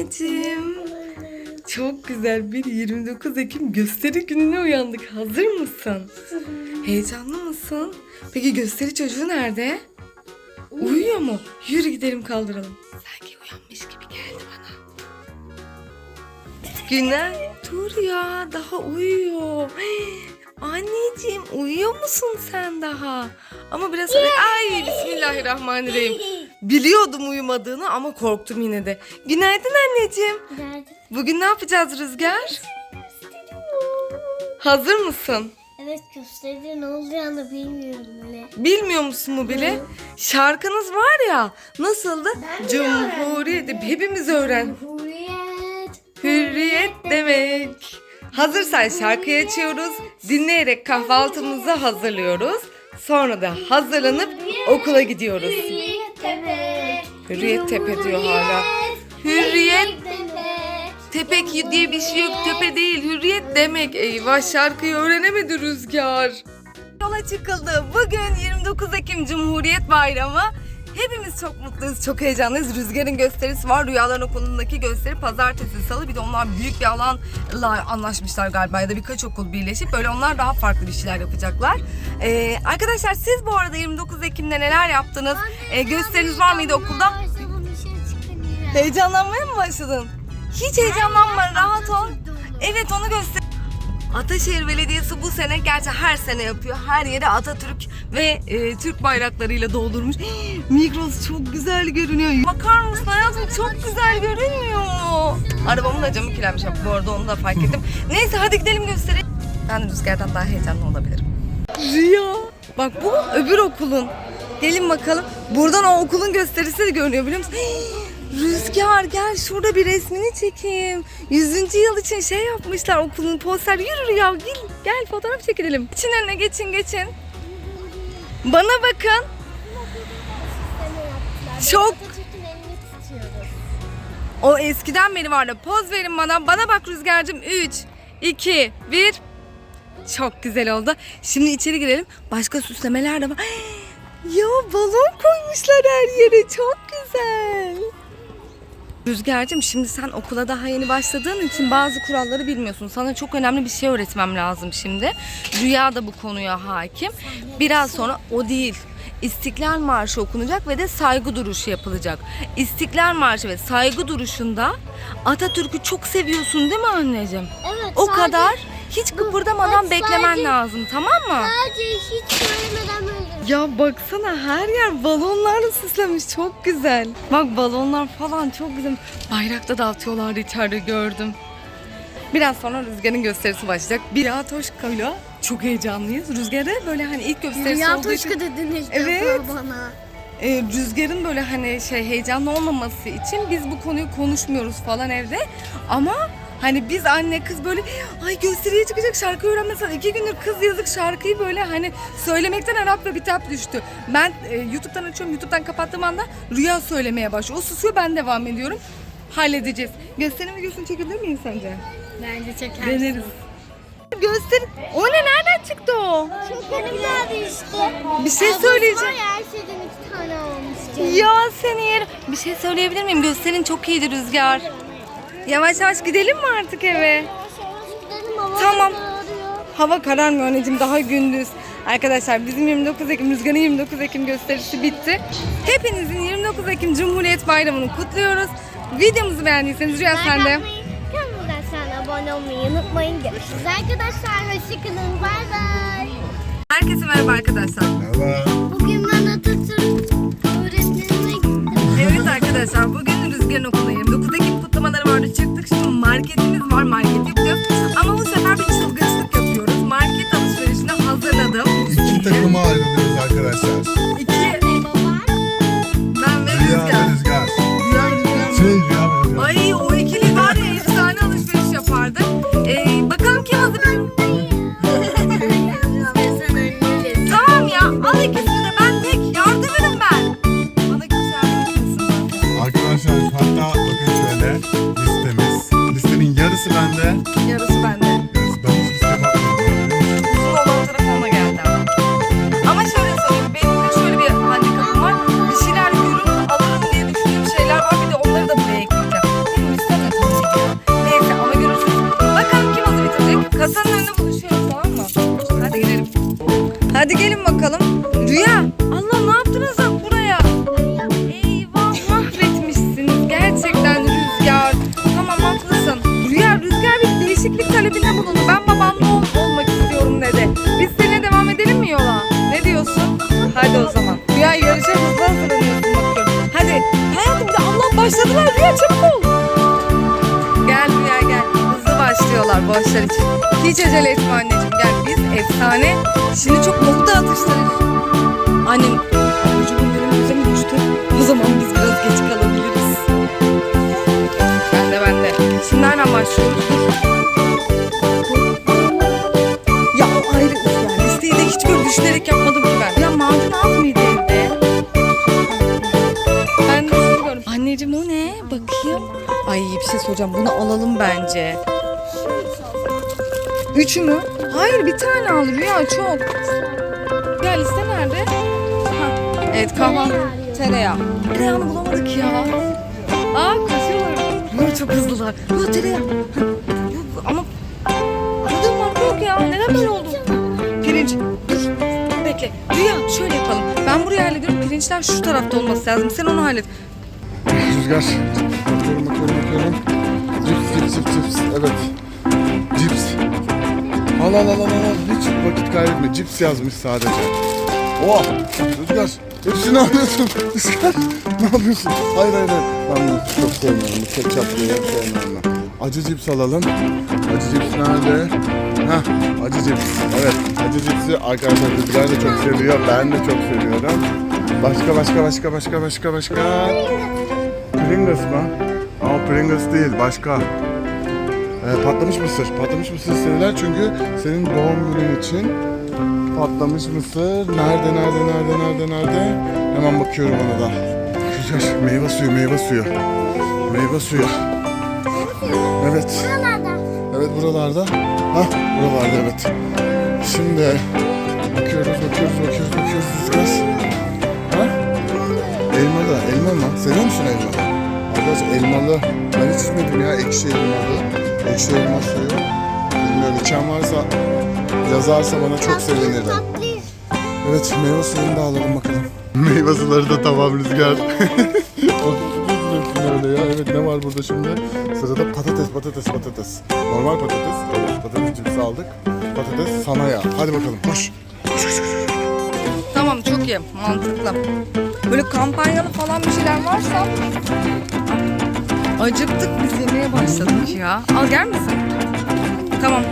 anneciğim. Çok güzel bir 29 Ekim gösteri gününe uyandık. Hazır mısın? Heyecanlı mısın? Peki gösteri çocuğu nerede? Uyuyor mu? Yürü gidelim kaldıralım. Sanki uyanmış gibi geldi bana. Günay dur ya daha uyuyor. Anneciğim uyuyor musun sen daha? Ama biraz ay bismillahirrahmanirrahim. Biliyordum uyumadığını ama korktum yine de. Günaydın anneciğim. Nerede? Bugün ne yapacağız Rüzgar? Hazır mısın? Evet gösteride ne olacağını bilmiyorum bile. Bilmiyor musun mu bile? Şarkınız var ya nasıldı? Cumhuriyet. Hepimiz öğren. Hürriyet. Hürriyet demek. Hazırsan şarkıyı açıyoruz. Dinleyerek kahvaltımızı hazırlıyoruz. Sonra da hazırlanıp okula gidiyoruz. Demek. Hürriyet tepe diyor hala. Hürriyet. Tepek diye bir şey yok. Tepe değil. Hürriyet demek. Eyvah şarkıyı öğrenemedi Rüzgar. Yola çıkıldı. Bugün 29 Ekim Cumhuriyet Bayramı. Hepimiz çok mutluyuz, çok heyecanlıyız. Rüzgar'ın gösterisi var. Rüyaların Okulu'ndaki gösteri pazartesi, salı. Bir de onlar büyük bir alanla anlaşmışlar galiba ya da birkaç okul birleşip böyle onlar daha farklı bir şeyler yapacaklar. Ee, arkadaşlar siz bu arada 29 Ekim'de neler yaptınız? Ee, gösteriniz var mıydı okulda? Heyecanlanmaya mı başladın? Hiç heyecanlanma, rahat ol. Evet onu göster. Ataşehir Belediyesi bu sene gerçi her sene yapıyor. Her yeri Atatürk ve e, Türk bayraklarıyla doldurmuş. Hii, Migros çok güzel görünüyor. Bakar mısın hayatım çok güzel görünmüyor mu? Arabamın da camı kirlenmiş bu arada onu da fark ettim. Neyse hadi gidelim göstereyim. Ben Rüzgar'dan daha heyecanlı olabilirim. Rüya. Bak bu öbür okulun. Gelin bakalım. Buradan o okulun gösterisi de görünüyor biliyor musun? Hii, Rüzgar gel şurada bir resmini çekeyim. 100. yıl için şey yapmışlar okulun poster. Yürü Rüya gel, gel fotoğraf çekilelim. İçin önüne geçin geçin. Bana bakın. Çok. O eskiden beri vardı. Poz verin bana. Bana bak Rüzgar'cığım. 3, 2, 1. Çok güzel oldu. Şimdi içeri girelim. Başka süslemeler de var. Ya balon koymuşlar her yere. Çok güzel. Rüzgar'cığım şimdi sen okula daha yeni başladığın için bazı kuralları bilmiyorsun. Sana çok önemli bir şey öğretmem lazım şimdi. Rüya da bu konuya hakim. Biraz sonra o değil. İstiklal Marşı okunacak ve de saygı duruşu yapılacak. İstiklal Marşı ve saygı duruşunda Atatürk'ü çok seviyorsun değil mi anneciğim? Evet. O sadece- kadar hiç kıpırdamadan bak beklemen sadece- lazım tamam mı? Sadece hiç söylemeden. Ya baksana her yer balonlarla süslenmiş çok güzel. Bak balonlar falan çok güzel. Bayrakta dağıtıyorlardı içeride gördüm. Biraz sonra Rüzgar'ın gösterisi başlayacak. Bir Toşka'yla çok heyecanlıyız. Rüzgar'ı böyle hani ilk gösterisi Rüya olduğu için Toşka dedin ilk Evet. bana. e, Rüzgar'ın böyle hani şey heyecanlı olmaması için biz bu konuyu konuşmuyoruz falan evde. Ama hani biz anne kız böyle ay gösteriye çıkacak şarkı öğrenmesen iki gündür kız yazık şarkıyı böyle hani söylemekten Arap ve bitap düştü. Ben e, YouTube'dan açıyorum YouTube'dan kapattığım anda Rüya söylemeye başlıyor. O susuyor ben devam ediyorum. Halledeceğiz. Gösteri videosunu çekebilir miyiz sence? Bence çeker. Deneriz. Göster. O ne nereden çıktı o? Çok güzeldi işte. Bir şey söyleyeceğim. Her şeyden iki tane almış canım. Ya seni yerim. Bir şey söyleyebilir miyim? Gösterin çok iyiydi Rüzgar. Yavaş yavaş gidelim mi artık eve? Yavaş yavaş gidelim hava Tamam. kararıyor. Hava kararmıyor anneciğim daha gündüz. Arkadaşlar bizim 29 Ekim, Rüzgar'ın 29 Ekim gösterisi bitti. Hepinizin 29 Ekim Cumhuriyet Bayramı'nı kutluyoruz. Videomuzu beğendiyseniz Rüya sen de. Kanalımıza sen abone olmayı unutmayın. Görüşürüz arkadaşlar. Hoşçakalın. Bay bay. Herkese merhaba arkadaşlar. Bugün ben Atatürk öğretmenine gittim. Evet arkadaşlar bugün Rüzgar'ın okuluna 29 Ekim Başladılar Rüya çabuk ol. Gel Rüya gel. Hızlı başlıyorlar boşlar için. Hiç acele etme anneciğim gel. Biz efsane. Şimdi çok nokta atışları. Annem abucumun önümüze mi düştü? O zaman biz biraz geç kalabiliriz. Ben de ben de. Şimdi nereden başlıyoruz? Soracağım. Bunu alalım bence. Üç mü? Hayır bir tane al Rüya çok. Ya liste nerede? Ha. Evet kahvaltı. Tereyağı. Tereyağını bulamadık ya. Aa koşuyorlar. Rüya çok hızlılar. Rüya tereyağı. Ama aradığım marka yok ya. Neden böyle oldu? Pirinç. Dur. Bekle. Rüya şöyle yapalım. Ben buraya hallediyorum. Pirinçler şu tarafta olması lazım. Sen onu hallet. Rüzgar. Bakıyorum bakıyorum bakıyorum. Cips cips cips cips. Evet. Cips. Al al al al al. Hiç vakit kaybetme. Cips yazmış sadece. Oha. Rüzgar. Hepsini alıyorsun. Rüzgar. Ne yapıyorsun? Hayır hayır hayır. Ben bunu çok sevmiyorum. Bu ketçaplı yer sevmiyorum ben. Acı cips alalım. Acı cips nerede? Heh, acı cips. Evet, acı cipsi arkadaşlar Rüzgar da çok seviyor. Ben de çok seviyorum. Başka başka başka başka başka başka. Pringles mı? Ama Pringles değil, başka. Ee, patlamış mısır. Patlamış mısır istediler çünkü senin doğum günün için patlamış mısır. Nerede, nerede, nerede, nerede, nerede? Hemen bakıyorum ona da. Güzel, meyve suyu, meyve suyu. Meyve suyu. Evet. Buralarda. Evet buralarda. Hah buralarda evet. Şimdi bakıyoruz, bakıyoruz, bakıyoruz, bakıyoruz. Rüzgar. Ha? Elmalı, elma mı? Seviyor musun elma? Arkadaşlar elmalı. Ben hiç içmedim ya ekşi elmalı. Ekşi elma suyu. Bilmiyorum içen varsa yazarsa bana çok sevinirim. Evet meyve suyunu da alalım bakalım. Meyve suları da tamam Rüzgar. Öyle ya. Evet ne var burada şimdi? Sırada patates, patates, patates. Normal patates. Evet, patates cipsi aldık. Patates sana ya. Hadi bakalım koş. Tamam çok iyi. Mantıklı. Böyle kampanyalı falan bir şeyler varsa acıktık biz yemeye başladık ya. Al gel misin? Tamam.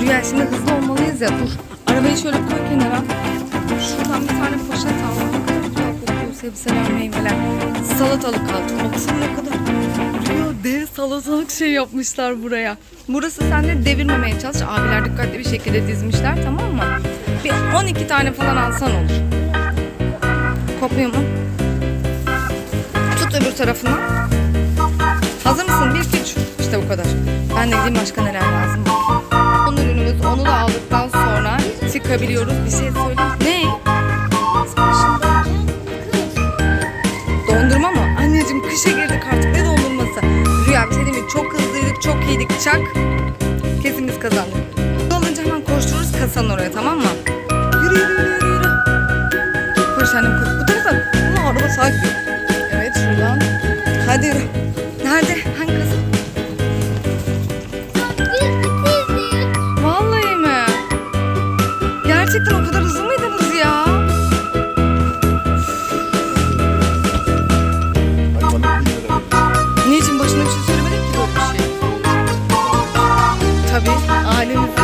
Rüya şimdi hızlı olmalıyız ya. Dur. Arabayı şöyle koy kenara. Şuradan bir tane poşet al. Ne kadar güzel kokuyor sebzeler, meyveler. Salatalık al. Baksana ne kadar. Rüya dev salatalık şey yapmışlar buraya. Burası sen de devirmemeye çalış. Abiler dikkatli bir şekilde dizmişler tamam mı? Bir 12 tane falan alsan olur. Kopuyor mu? Tut öbür tarafından. Hazır mısın? Bir, iki, üç. İşte bu kadar. Ben de gideyim başka neler lazım. Son ürünümüz. Onu da aldıktan sonra çıkabiliyoruz. Bir şey söyleyeyim. Ne? Dondurma mı? Anneciğim kışa girdik artık. Ne dondurması? Rüya bir şey değil mi? Çok hızlıydık, çok iyiydik. Çak. Kesin biz kazandık. Olunca hemen koştururuz kasanın oraya tamam mı? Yürü yürü yürü yürü. Koş annem koş. Bu tarafa. Ama araba sakin. Gerçekten o kadar hızlı mıydınız ya? Niçin başına bir şey söylemedik ki böyle bir şey? Tabii ailemizin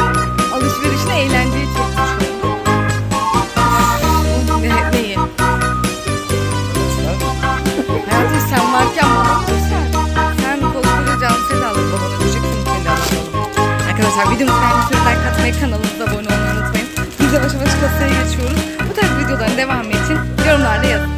alışverişine eğlenceye çekmiş olduk. Ne? Hayatım sen varken bana göster. Sen koskoca Cansel'i alıp babana diyeceksin kendi. Arkadaşlar videomuzu beğendiyseniz like atmayı, kanalımıza abone yavaş yavaş kasaya geçiyoruz. Bu tarz videoların devamı için yorumlarda yazın.